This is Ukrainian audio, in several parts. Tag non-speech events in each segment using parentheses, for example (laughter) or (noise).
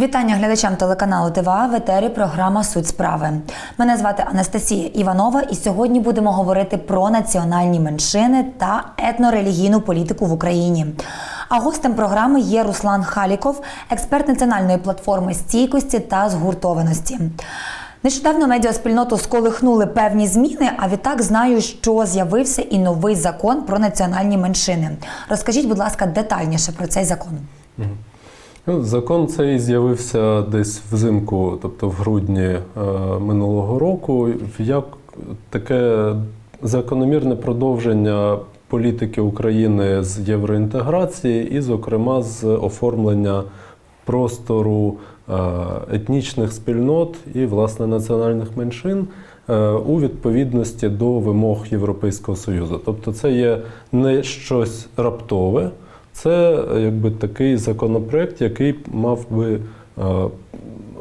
Вітання глядачам телеканалу ТВА в етері програма Суть справи. Мене звати Анастасія Іванова, і сьогодні будемо говорити про національні меншини та етнорелігійну політику в Україні. А гостем програми є Руслан Халіков, експерт національної платформи стійкості та згуртованості. Нещодавно медіаспільноту сколихнули певні зміни, а відтак знаю, що з'явився і новий закон про національні меншини. Розкажіть, будь ласка, детальніше про цей закон. Ну, Закон цей з'явився десь взимку, тобто в грудні е, минулого року, як таке закономірне продовження політики України з євроінтеграції, і, зокрема, з оформлення простору е, етнічних спільнот і власне національних меншин. е, У відповідності до вимог Європейського Союзу. Тобто це є не щось раптове, це якби такий законопроект, який мав би е,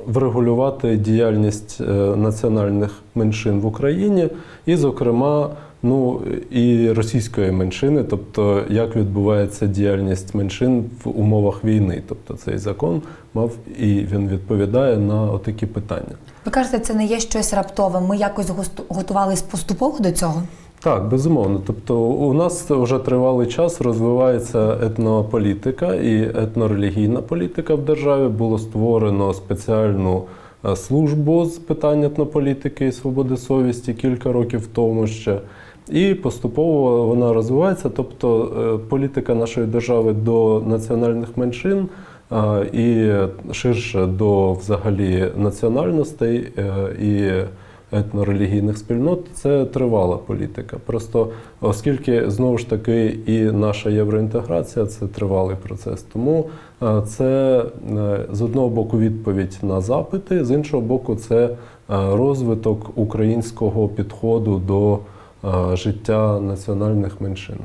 врегулювати діяльність е, національних меншин в Україні, і, зокрема, ну і російської меншини, тобто як відбувається діяльність меншин в умовах війни. Тобто цей закон мав і він відповідає на отакі питання. Ви кажете, це не є щось раптове. Ми якось готувались поступово до цього. Так, безумовно. Тобто, у нас вже тривалий час розвивається етнополітика і етнорелігійна політика в державі. Було створено спеціальну е, службу з питань етнополітики і свободи совісті кілька років тому ще. І поступово вона розвивається. Тобто е, політика нашої держави до національних меншин е, і ширше до взагалі національностей і етнорелігійних спільнот це тривала політика. Просто оскільки знову ж таки і наша євроінтеграція це тривалий процес. Тому е, це е, з одного боку відповідь на запити, з іншого боку, це е, розвиток українського підходу до життя національних меншин.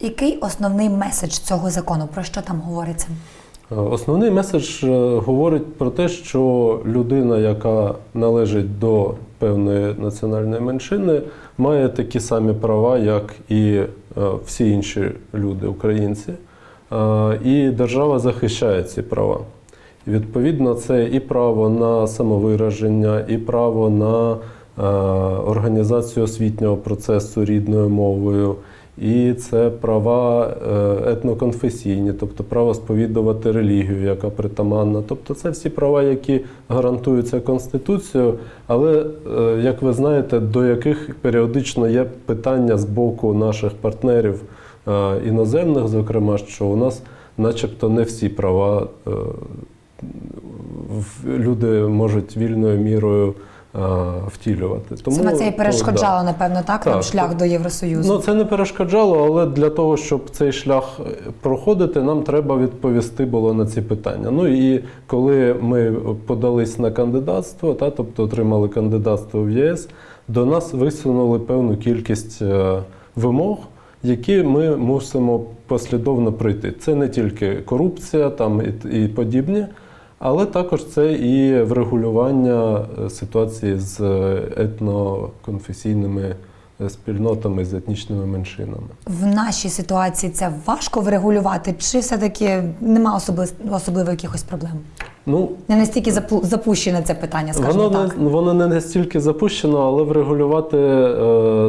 Який основний меседж цього закону? Про що там говориться? Основний меседж е, говорить про те, що людина, яка належить до певної національної меншини, має такі самі права, як і е, всі інші люди, українці. Е, І держава захищає ці права. І відповідно, це і право на самовираження, і право на організацію освітнього процесу рідною мовою, і це права е, етноконфесійні, тобто право сповідувати релігію, яка притаманна. Тобто це всі права, які гарантуються Конституцією, але, е, як ви знаєте, до яких періодично є питання з боку наших партнерів е, іноземних, зокрема, що у нас начебто не всі права люди можуть вільною мірою е, втілювати. Саме це і то, перешкоджало, напевно, так, нам шлях то- до Євросоюзу. Ну, це не перешкоджало, але для того, щоб цей шлях е, проходити, нам треба відповісти було на ці питання. Ну і коли ми подались на кандидатство, та, тобто отримали кандидатство в ЄС, до нас висунули певну кількість е, вимог, які ми мусимо послідовно пройти. Це не тільки корупція там і, і подібні. Але також це і врегулювання е, ситуації з е, етноконфесійними е, спільнотами, з етнічними меншинами. В нашій ситуації це важко врегулювати, чи все-таки нема особли... особливо якихось проблем? Ну, Не настільки запу... запущене це питання, скажімо воно так. не, воно не настільки запущено, але врегулювати е,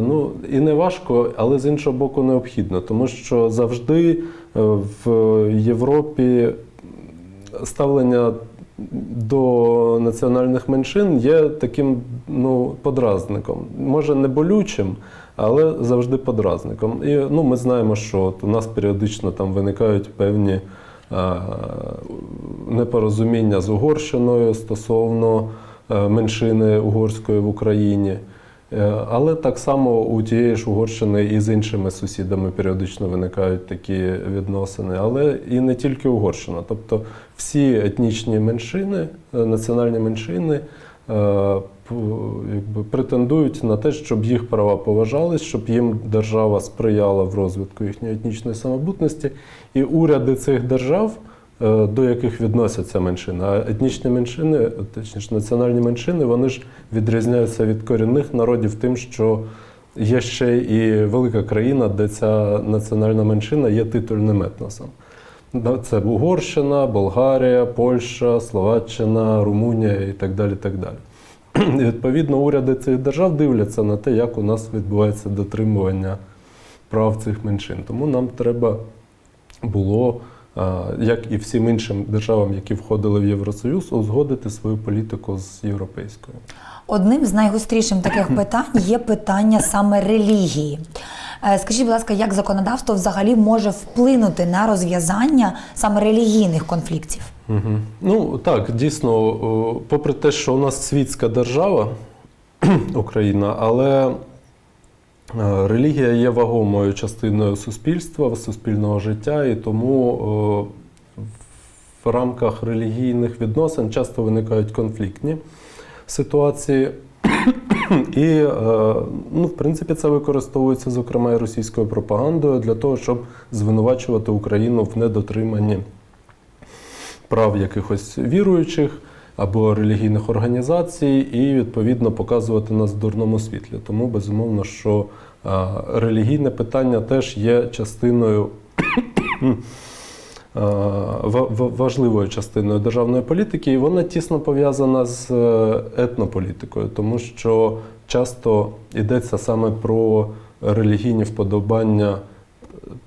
ну, і не важко, але з іншого боку необхідно, тому що завжди в Європі ставлення до національних меншин є таким ну, подразником. Може, не болючим, але завжди подразником. І ну, ми знаємо, що от у нас періодично там виникають певні е, непорозуміння з Угорщиною стосовно е, меншини угорської в Україні. Е, Але так само у тієї ж Угорщини і з іншими сусідами періодично виникають такі відносини, але і не тільки Угорщина. Тобто всі етнічні меншини, е, національні меншини е, якби, претендують на те, щоб їх права поважались, щоб їм держава сприяла в розвитку їхньої етнічної самобутності. І уряди цих держав до яких відносяться меншини. А етнічні меншини, точніше національні меншини, вони ж відрізняються від корінних народів тим, що є ще і велика країна, де ця національна меншина є титульним етносом. Це Угорщина, Болгарія, Польща, Словаччина, Румунія і так далі. так далі. І, відповідно, уряди цих держав дивляться на те, як у нас відбувається дотримування прав цих меншин. Тому нам треба було, як і всім іншим державам, які входили в Євросоюз, узгодити свою політику з європейською. Одним з найгостріших таких питань є питання саме релігії. Е, Скажіть, будь ласка, як законодавство взагалі може вплинути на розв'язання саме релігійних конфліктів? Угу. Ну так, дійсно, попри те, що у нас світська держава, (clears throat) Україна, але релігія є вагомою частиною суспільства, суспільного життя, і тому в рамках релігійних відносин часто виникають конфліктні ситуації. І, е, ну, в принципі, це використовується, зокрема, і російською пропагандою для того, щоб звинувачувати Україну в недотриманні прав якихось віруючих або релігійних організацій, і відповідно показувати нас в дурному світлі. Тому безумовно, що релігійне питання теж є частиною. (coughs) Важливою частиною державної політики, і вона тісно пов'язана з е, етнополітикою, тому що часто йдеться саме про релігійні вподобання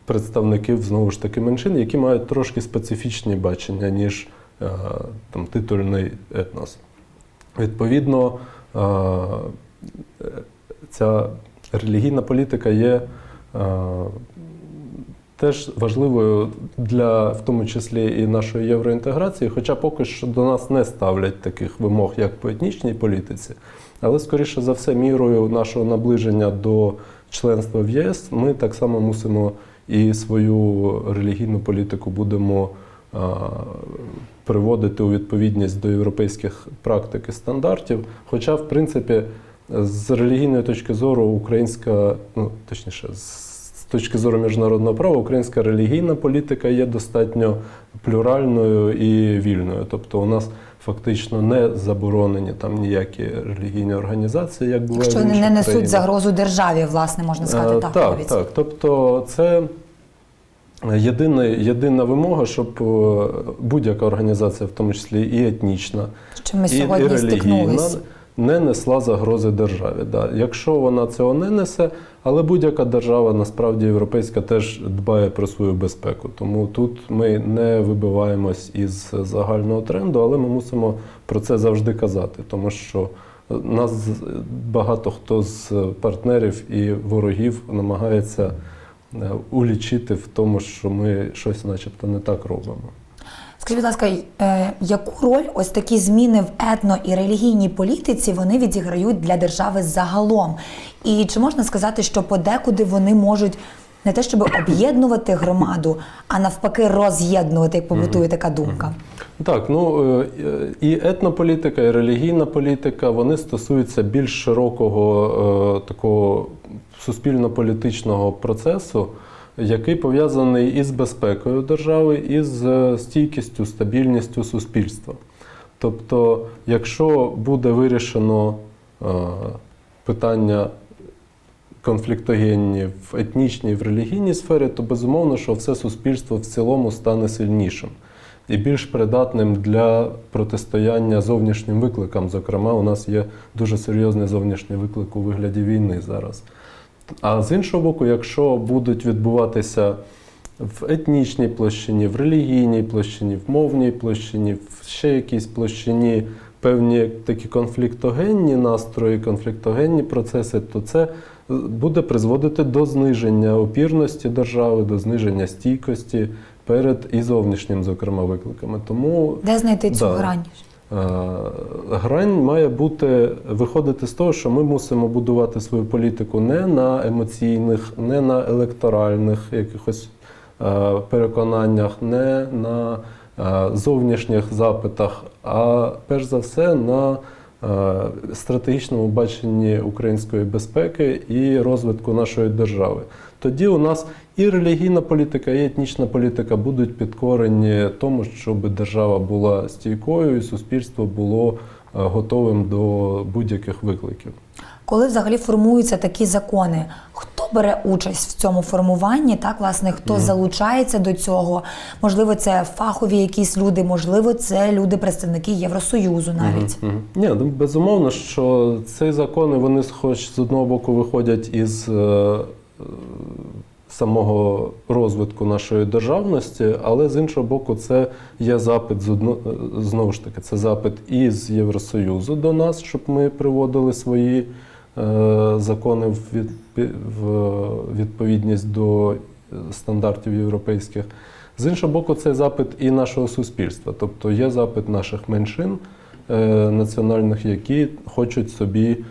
представників знову ж таки меншин, які мають трошки специфічні бачення, ніж там, титульний етнос. Відповідно, е, ця релігійна політика є е, теж важливою для, в тому числі, і нашої євроінтеграції, хоча поки що до нас не ставлять таких вимог, як по етнічній політиці, але, скоріше за все, мірою нашого наближення до членства в ЄС ми так само мусимо і свою релігійну політику будемо приводити у відповідність до європейських практик і стандартів. Хоча, в принципі, з релігійної точки зору українська, ну точніше, з точки зору міжнародного права, українська релігійна політика є достатньо плюральною і вільною. Тобто у нас фактично не заборонені там ніякі релігійні організації, як буває. Якщо в інших не несуть країнах. загрозу державі, власне, можна сказати Е, так. Так, так. Тобто це єдина, єдина вимога, щоб е, будь-яка організація, в тому числі і етнічна, Що ми і, сьогодні і релігійна, не несла загрози державі. Да. Якщо вона цього не несе, але будь-яка держава, насправді європейська, теж дбає про свою безпеку. Тому тут ми не вибиваємось із загального тренду, але ми мусимо про це завжди казати, тому що нас багато хто з партнерів і ворогів намагається е, улічити в тому, що ми щось, начебто, не так робимо. Скажіть, будь ласка, е, яку роль ось такі зміни в етно і релігійній політиці вони відіграють для держави загалом? І чи можна сказати, що подекуди вони можуть не те, щоб об'єднувати громаду, а навпаки роз'єднувати, як побутує така думка? Так, ну е, е, і етнополітика, і релігійна політика вони стосуються більш широкого е, такого суспільно-політичного процесу, який пов'язаний із безпекою держави, і з е, стійкістю, стабільністю суспільства. Тобто, якщо буде вирішено е, питання конфліктогенні в етнічній, в релігійній сфері, то безумовно, що все суспільство в цілому стане сильнішим і більш придатним для протистояння зовнішнім викликам. Зокрема, у нас є дуже серйозний зовнішній виклик у вигляді війни зараз. А з іншого боку, якщо будуть відбуватися в етнічній площині, в релігійній площині, в мовній площині, в ще якійсь площині певні такі конфліктогенні настрої, конфліктогенні процеси, то це е, буде призводити до зниження опірності держави, до зниження стійкості перед і зовнішнім, зокрема, викликами. Тому Де знайти цю Да. грань? Е, Грань має бути виходити з того, що ми мусимо будувати свою політику не на емоційних, не на електоральних якихось е, переконаннях, не на е, зовнішніх запитах, а перш за все на стратегічному баченні української безпеки і розвитку нашої держави. Тоді у нас і релігійна політика, і етнічна політика будуть підкорені тому, щоб держава була стійкою і суспільство було е, готовим до будь-яких викликів. Коли взагалі формуються такі закони, хто бере участь в цьому формуванні? Так, власне, хто залучається до цього? Можливо, це фахові якісь люди, можливо, це люди, представники Євросоюзу навіть. Мгм. Ні, ну, безумовно, що ці закони вони хоч з одного боку виходять із е, самого розвитку нашої державності, але з іншого боку, це є запит з одно, е, знову ж таки, це запит із Євросоюзу до нас, щоб ми приводили свої е, закони в, відпі- в відповідність до е, стандартів європейських. З іншого боку, це запит і нашого суспільства, тобто є запит наших меншин е, національних, які хочуть собі е,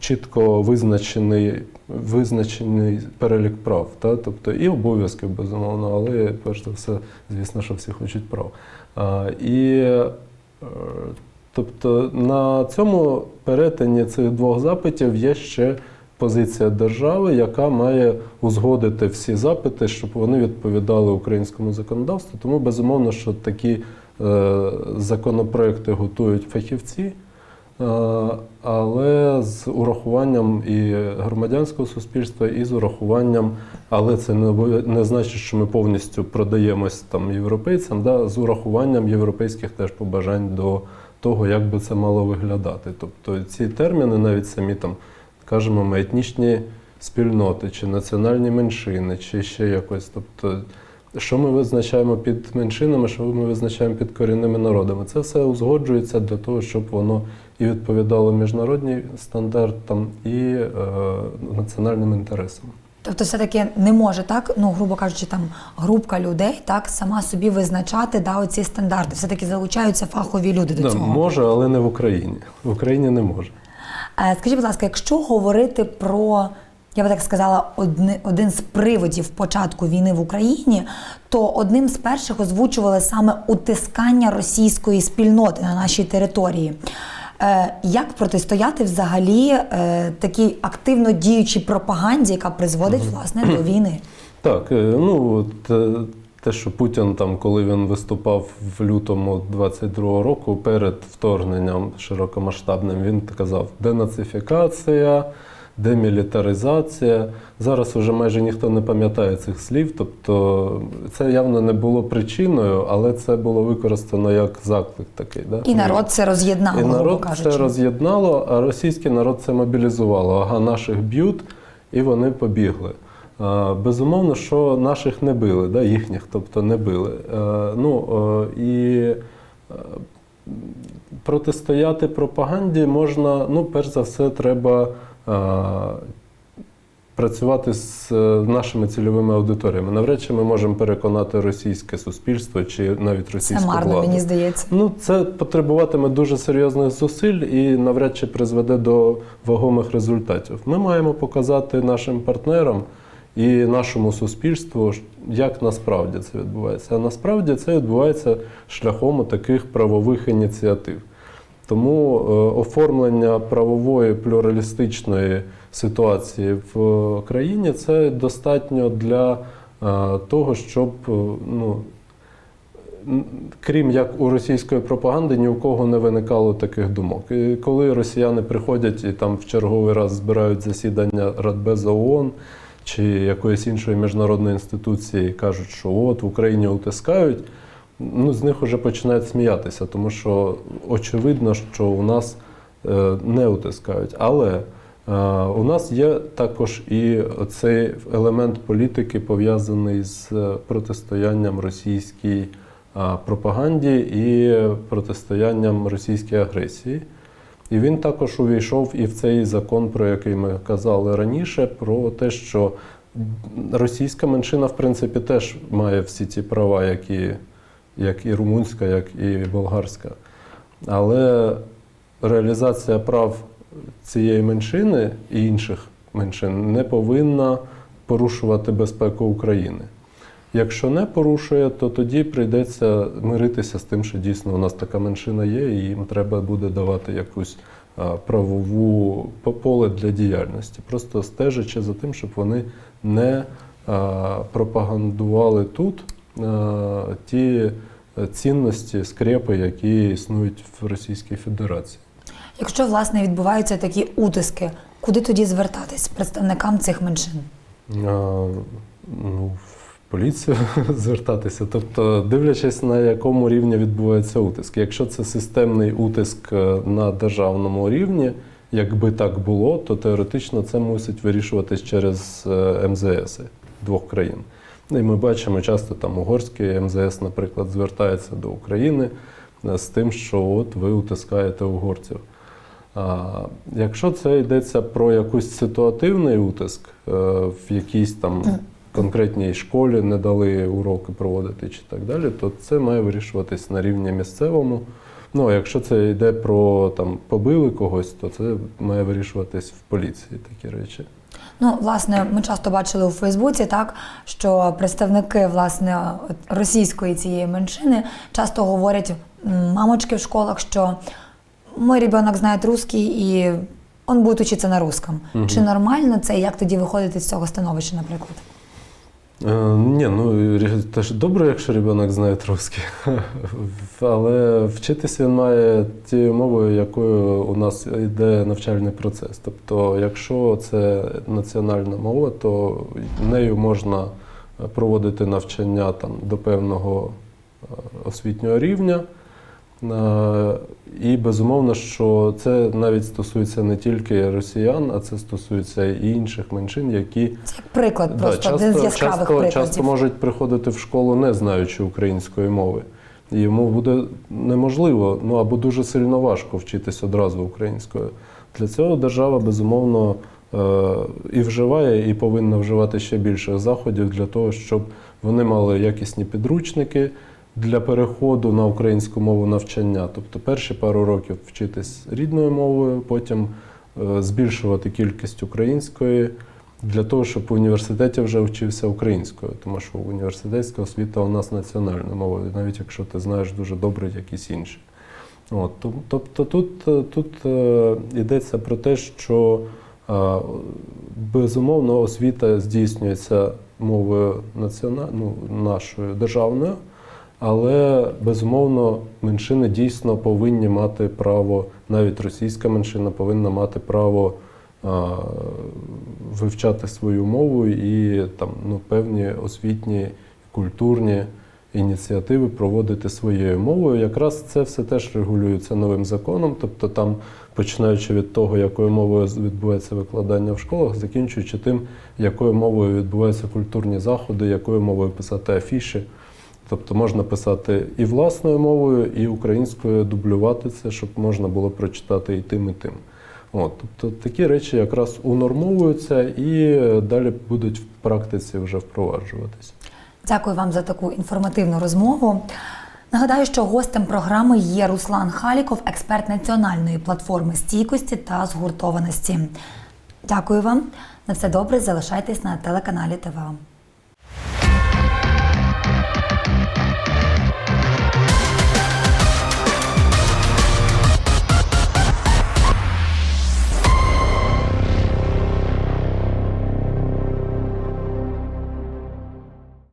чітко визначений, визначений перелік прав, та? тобто і обов'язків, безумовно, але перш за все, звісно, що всі хочуть прав. І е, тобто на цьому перетині цих двох запитів є ще позиція держави, яка має узгодити всі запити, щоб вони відповідали українському законодавству. Тому безумовно, що такі е, законопроекти готують фахівці. Е, Але з урахуванням і громадянського суспільства, і з урахуванням, але це не не значить, що ми повністю продаємось там європейцям, да, з урахуванням європейських теж побажань до того, як би це мало виглядати. Тобто ці терміни, навіть самі там кажемо ми етнічні спільноти, чи національні меншини, чи ще якось. Тобто, що ми визначаємо під меншинами, що ми визначаємо під корінними народами. Це все узгоджується для того, щоб воно і відповідало міжнародним стандартам, і е, національним інтересам. Тобто, все-таки не може так, ну грубо кажучи, там групка людей так сама собі визначати да, оці стандарти. Все-таки залучаються фахові люди до Да, цього. може, але не в Україні. В Україні не може. Е, Скажіть, будь ласка, якщо говорити про, я би так сказала, одни, один з приводів початку війни в Україні, то одним з перших озвучували саме утискання російської спільноти на нашій території. Е, Як протистояти взагалі е, такій активно діючій пропаганді, яка призводить власне до (clears throat) війни? Так, е, ну те, що Путін там, коли він виступав в лютому 22-го року перед вторгненням широкомасштабним, він казав денацифікація, демілітаризація. Зараз вже майже ніхто не пам'ятає цих слів. Тобто це явно не було причиною, але це було використано як заклик такий. Да? І народ це роз'єднав, І народ кажучи. це роз'єднало, а російський народ це мобілізувало. Ага, наших б'ють, і вони побігли. Безумовно, що наших не били, да, їхніх, тобто не били. Ну, і протистояти пропаганді можна, ну, перш за все, треба працювати з е, нашими цільовими аудиторіями. Навряд чи ми можемо переконати російське суспільство чи навіть Це марно, владу. мені здається. Ну, це потребуватиме дуже серйозних зусиль і навряд чи призведе до вагомих результатів. Ми маємо показати нашим партнерам і нашому суспільству, як насправді це відбувається. А насправді це відбувається шляхом таких правових ініціатив. Тому е, оформлення правової плюралістичної ситуації в країні це достатньо для е, того, щоб е, ну, крім як у російської пропаганди, ні у кого не виникало таких думок. І коли росіяни приходять і там в черговий раз збирають засідання Радбеза ООН чи якоїсь іншої міжнародної інституції кажуть, що от в Україні утискають, ну з них вже починають сміятися, тому що очевидно, що у нас е, не утискають. Але е, у нас є також і цей елемент політики пов'язаний з е, протистоянням російській а, пропаганді і протистоянням російській агресії. І він також увійшов і в цей закон, про який ми казали раніше, про те, що російська меншина, в принципі, теж має всі ті права, як і, як і румунська, як і болгарська. Але реалізація прав цієї меншини і інших меншин не повинна порушувати безпеку України. Якщо не порушує, то тоді прийдеться миритися з тим, що дійсно у нас така меншина є, і їм треба буде давати якусь правову поле для діяльності, просто стежачи за тим, щоб вони не пропагандували тут ті е, цінності, скрепи, які існують в Російській Федерації. Якщо власне відбуваються такі утиски, Куди тоді звертатись представникам цих меншин? А, ну, в поліцію (laughs) звертатися. Тобто, дивлячись на якому рівні відбувається утиск. Якщо це системний утиск е, на державному рівні, якби так було, то теоретично це мусить вирішуватись через е, МЗС двох країн. Ну, І ми бачимо часто там угорський МЗС, наприклад, звертається до України е, з тим, що от ви утискаєте угорців. А, якщо це йдеться про якийсь ситуативний утиск, е, в якійсь там конкретній школі не дали уроки проводити чи так далі, то це має вирішуватись на рівні місцевому. Ну, а якщо це йде про там побили когось, то це має вирішуватись в поліції такі речі. Ну, власне, ми часто бачили у Фейсбуці, так що представники власне російської цієї меншини часто говорять мамочки в школах, що мой ребенок знає русський і он буде вчитися на русском. Чи нормально це? і Як тоді виходити з цього становища, наприклад? Е, ні, ну теж добре, якщо ребенок знає русський. (laughs) Але вчитися він має тією мовою, якою у нас йде навчальний процес. Тобто, якщо це національна мова, то нею можна проводити навчання там, до певного е, освітнього рівня. Е, І безумовно, що це навіть стосується не тільки росіян, а це стосується і інших меншин, які Це як приклад, Да, просто часто, один з яскравих часто, прикладів. часто можуть приходити в школу, не знаючи української мови. І йому буде неможливо, ну або дуже сильно важко вчитись одразу українською. Для цього держава безумовно е, і вживає, і повинна вживати ще більше заходів для того, щоб вони мали якісні підручники для переходу на українську мову навчання. Тобто перші пару років вчитись рідною мовою, потім е, збільшувати кількість української для того, щоб в університеті вже вчився українською, тому що університетська освіта у нас національна мова, навіть якщо ти знаєш дуже добре якісь інші. От, тобто тут, е, тут е, йдеться про те, що безумовно освіта здійснюється мовою націона... ну, нашою державною, але безумовно меншини дійсно повинні мати право, навіть російська меншина повинна мати право а, вивчати свою мову і там ну, певні освітні, культурні ініціативи проводити своєю мовою. Якраз це все теж регулюється новим законом, тобто там, починаючи від того, якою мовою відбувається викладання в школах, закінчуючи тим, якою мовою відбуваються культурні заходи, якою мовою писати афіші. Тобто можна писати і власною мовою, і українською дублювати це, щоб можна було прочитати і тим, і тим. От, тобто такі речі якраз унормовуються і далі будуть в практиці вже впроваджуватися. Дякую вам за таку інформативну розмову. Нагадаю, що гостем програми є Руслан Халіков, експерт національної платформи стійкості та згуртованості. Дякую вам. На все добре. Залишайтесь на телеканалі ТВА.